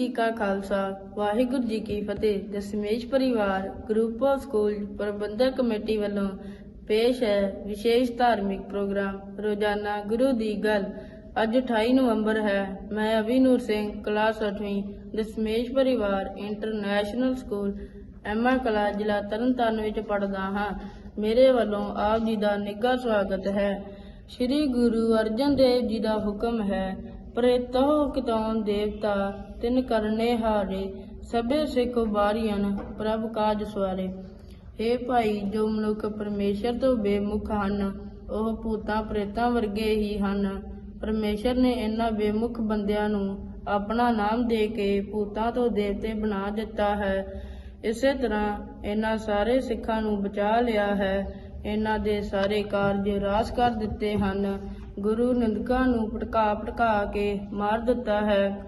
ਜੀ ਕਾ ਖਾਲਸਾ, ਵਾਹਿਗੁਰੂ ਜੀ ਕੀ ਫਤਿਹ। Dashmesh Parivar group of school Parbandhak committee ਵੱਲੋਂ ਪੇਸ਼ ਹੈ ਵਿਸ਼ੇਸ਼ ਧਾਰਮਿਕ ਪ੍ਰੋਗਰਾਮ, ਰੋਜ਼ਾਨਾ ਗੁਰੂ ਦੀ ਗੱਲ। ਅੱਜ 28 ਨਵੰਬਰ ਹੈ। ਮੈਂ ਅਭਿਨੂਰ ਸਿੰਘ, ਕਲਾਸ 8ਵੀਂ ਦਸਮੇਸ਼ ਪਰਿਵਾਰ ਇੰਟਰਨੈਸ਼ਨਲ ਸਕੂਲ ਐਮਆ ਕਲਾ, ਜ਼ਿਲ੍ਹਾ ਤਰਨਤਾਰਨ ਵਿੱਚ ਪੜ੍ਹਦਾ ਹਾਂ। ਮੇਰੇ ਵੱਲੋਂ ਆਪ ਜੀ ਦਾ ਨਿੱਘਾ ਸਵਾਗਤ ਹੈ। ਸ੍ਰੀ ਗੁਰੂ ਅਰਜਨ ਦੇਵ ਜੀ ਦਾ ਹੁਕਮ ਹੈ ਪ੍ਰੇਤੋ ਕਿਤੋਂ ਦੇਵਤਾ, ਤਿਨ ਕਰਨੇ ਹਾਰੇ, ਸਭੇ ਸਿੱਖ ਬਾਰੀਆਂ ਪ੍ਰਭ ਕਾਜ ਸਵਾਰੇ। हे ਭਾਈ, ਜੋ ਮਨੁੱਖ ਪਰਮੇਸ਼ਰ ਤੋਂ ਬੇਮੁਖ ਹਨ, ਉਹ ਭੂਤਾਂ ਪ੍ਰੇਤਾਂ ਵਰਗੇ ਹੀ ਹਨ। ਪਰਮੇਸ਼ਰ ਨੇ ਇਹਨਾਂ ਬੇਮੁਖ ਬੰਦਿਆਂ ਨੂੰ ਆਪਣਾ ਨਾਮ ਦੇ ਕੇ ਭੂਤਾਂ ਤੋਂ ਦੇਵਤੇ ਬਣਾ ਦਿੱਤਾ ਹੈ। ਇਸੇ ਤਰ੍ਹਾਂ ਇਹਨਾਂ ਸਾਰੇ ਸਿੱਖਾਂ ਨੂੰ ਬਚਾ ਲਿਆ ਹੈ। ਇਹਨਾਂ ਦੇ ਸਾਰੇ ਕਾਰਜ ਰਾਸ ਕਰ ਦਿੱਤੇ ਹਨ। ਗੁਰੂ ਨਿੰਦਕਾਂ ਨੂੰ ਭਟਕਾ ਭਟਕਾ ਕੇ ਮਾਰ ਦਿੱਤਾ ਹੈ।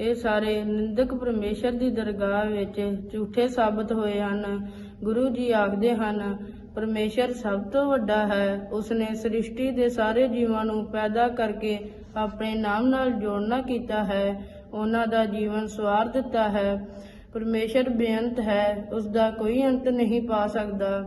ਇਹ ਸਾਰੇ ਨਿੰਦਕ ਪਰਮੇਸ਼ਰ ਦੀ ਦਰਗਾਹ ਵਿੱਚ ਝੂਠੇ ਸਾਬਤ ਹੋਏ ਹਨ। ਗੁਰੂ ਜੀ ਆਖਦੇ ਹਨ, ਪਰਮੇਸ਼ਰ ਸਭ ਤੋਂ ਵੱਡਾ ਹੈ। ਉਸਨੇ ਸ੍ਰਿਸ਼ਟੀ ਦੇ ਸਾਰੇ ਜੀਵਾਂ ਨੂੰ ਪੈਦਾ ਕਰਕੇ ਆਪਣੇ ਨਾਮ ਨਾਲ ਜੋੜਨਾ ਕੀਤਾ ਹੈ। ਉਹਨਾਂ ਦਾ ਜੀਵਨ ਸਵਾਰ ਦਿੱਤਾ ਹੈ। ਪਰਮੇਸ਼ਰ ਬੇਅੰਤ ਹੈ। ਉਸ ਦਾ ਕੋਈ ਅੰਤ ਨਹੀਂ ਪਾ ਸਕਦਾ।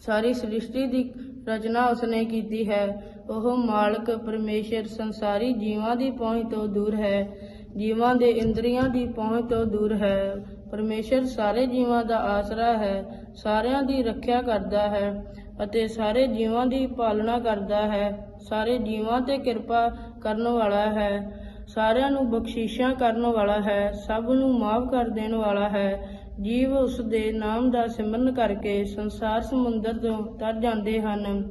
ਸਾਰੀ ਸ੍ਰਿਸ਼ਟੀ ਦੀ ਰਚਨਾ ਉਸਨੇ ਕੀਤੀ ਹੈ। ਉਹ ਮਾਲਕ ਪਰਮੇਸ਼ਰ ਸੰਸਾਰੀ ਜੀਵਾਂ ਦੀ ਪਹੁੰਚ ਤੋਂ ਦੂਰ ਹੈ। ਜੀਵਾਂ ਦੇ ਇੰਦਰੀਆਂ ਦੀ ਪਹੁੰਚ ਤੋਂ ਦੂਰ ਹੈ। ਪਰਮੇਸ਼ਰ ਸਾਰੇ ਜੀਵਾਂ ਦਾ ਆਸਰਾ ਹੈ, ਸਾਰਿਆਂ ਦੀ ਰੱਖਿਆ ਕਰਦਾ ਹੈ ਅਤੇ ਸਾਰੇ ਜੀਵਾਂ ਦੀ ਪਾਲਣਾ ਕਰਦਾ ਹੈ। ਸਾਰੇ ਜੀਵਾਂ ਤੇ ਕਿਰਪਾ ਕਰਨ ਵਾਲਾ ਹੈ। ਸਾਰਿਆਂ ਨੂੰ ਬਖਸ਼ਿਸ਼ਾਂ ਕਰਨ ਵਾਲਾ ਹੈ, ਸਭ ਨੂੰ ਮਾਫ ਕਰ ਦੇਣ ਵਾਲਾ ਹੈ। ਜੀਵ ਉਸ ਦੇ ਨਾਮ ਦਾ ਸਿਮਰਨ ਕਰਕੇ ਸੰਸਾਰ ਸਮੁੰਦਰ ਤੋਂ ਤਰ ਜਾਂਦੇ ਹਨ।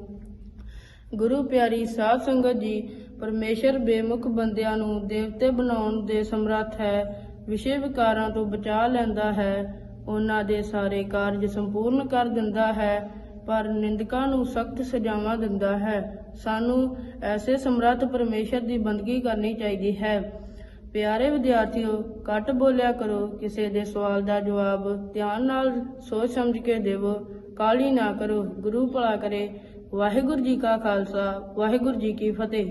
ਗੁਰੂ ਪਿਆਰੀ ਸਾਧ ਸੰਗਤ ਜੀ, ਪਰਮੇਸ਼ਰ ਬੇਮੁਖ ਬੰਦਿਆਂ ਨੂੰ ਦੇਵਤੇ ਬਣਾਉਣ ਦੇ ਸਮਰੱਥ ਹੈ, ਵਿਸ਼ੇ ਵਿਕਾਰਾਂ ਤੋਂ ਬਚਾ ਲੈਂਦਾ ਹੈ, ਉਹਨਾਂ ਦੇ ਸਾਰੇ ਕਾਰਜ ਸੰਪੂਰਨ ਕਰ ਦਿੰਦਾ ਹੈ, ਪਰ ਨਿੰਦਕਾਂ ਨੂੰ ਸਖਤ ਸਜ਼ਾਵਾਂ ਦਿੰਦਾ ਹੈ। ਸਾਨੂੰ ਐਸੇ ਸਮਰੱਥ ਪਰਮੇਸ਼ਰ ਦੀ ਬੰਦਗੀ ਕਰਨੀ ਚਾਹੀਦੀ ਹੈ। ਪਿਆਰੇ ਵਿਦਿਆਰਥੀਓ, ਘੱਟ ਬੋਲਿਆ ਕਰੋ, ਕਿਸੇ ਦੇ ਸਵਾਲ ਦਾ ਜਵਾਬ ਧਿਆਨ ਨਾਲ ਸੋਚ ਸਮਝ ਕੇ ਦੇਵੋ ਕਾਲੀ ਨਾ ਕਰੋ, ਗੁਰੂ ਭਲਾ ਕਰੇ। ਵਾਹਿਗੁਰੂ ਜੀ ਕਾ ਖਾਲਸਾ, ਵਾਹਿਗੁਰੂ ਜੀ ਕੀ ਫਤਿਹ।